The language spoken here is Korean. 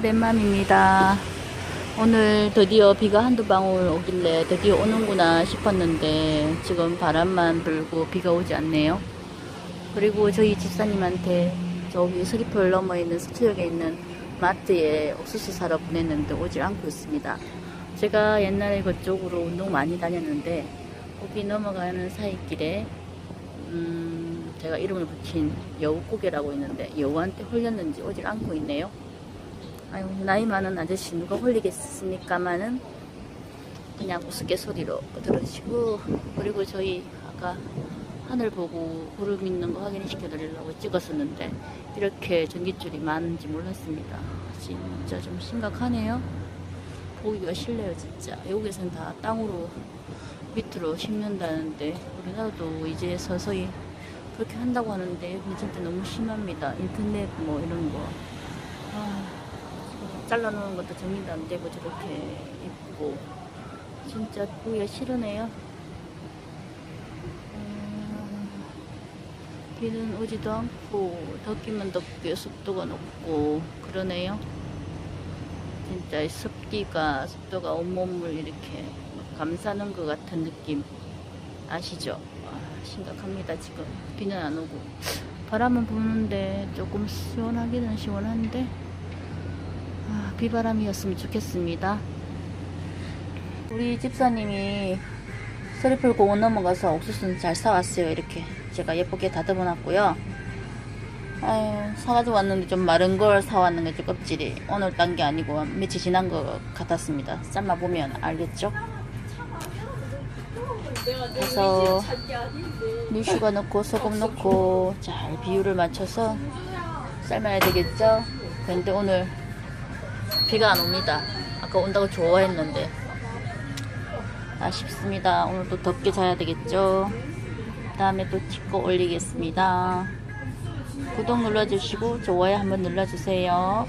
랩맘입니다. 오늘 드디어 비가 한두 방울 오길래 드디어 오는구나 싶었는데 지금 바람만 불고 비가 오지 않네요. 그리고 저희 집사님한테 저기 서리풀 넘어 있는 서초역에 있는 마트에 옥수수 사러 보냈는데 오질 않고 있습니다. 제가 옛날에 그쪽으로 운동 많이 다녔는데 거기 넘어가는 사이길에 음, 제가 이름을 붙인 여우고개라고 있는데 여우한테 홀렸는지 오질 않고 있네요. 아유 나이 많은 아저씨 누가 홀리겠습니까마는 그냥 우스갯소리로 들으시고 그리고 저희 아까 하늘 보고 구름 있는 거 확인시켜 드리려고 찍었었는데 이렇게 전기줄이 많은지 몰랐습니다. 진짜 좀 심각하네요. 보기가 싫네요 진짜. 외국에서는 다 땅으로 밑으로 심는다는데 우리나라도 이제 서서히 그렇게 한다고 하는데 여기 진짜 너무 심합니다. 인터넷 뭐 이런 거. 아, 잘라놓은 것도 정리도 안 되고 저렇게 있고 진짜 보기가 싫으네요. 음, 비는 오지도 않고 덥기만 덥게 습도가 높고 그러네요. 진짜 이 습기가 습도가 온몸을 이렇게 막 감싸는 것 같은 느낌 아시죠? 아, 심각합니다 지금 비는 안 오고 바람은 부는데 조금 시원하기는 시원한데 아, 비바람이었으면 좋겠습니다. 우리 집사님이 서리풀 공원 넘어가서 옥수수는 잘 사왔어요. 이렇게 제가 예쁘게 다듬어 놨고요. 아유, 사가지고 왔는데 좀 마른 걸 사왔는 거죠, 껍질이. 오늘 딴 게 아니고 며칠 지난 것 같았습니다. 삶아 보면 알겠죠? 그래서 밀슈가 넣고 소금 넣고 잘 비율을 맞춰서 삶아야 되겠죠? 근데 오늘 비가 안 옵니다. 아까 온다고 좋아했는데 아쉽습니다. 오늘 또 덥게 자야 되겠죠? 다음에 또 찍고 올리겠습니다. 구독 눌러주시고 좋아요 한번 눌러주세요.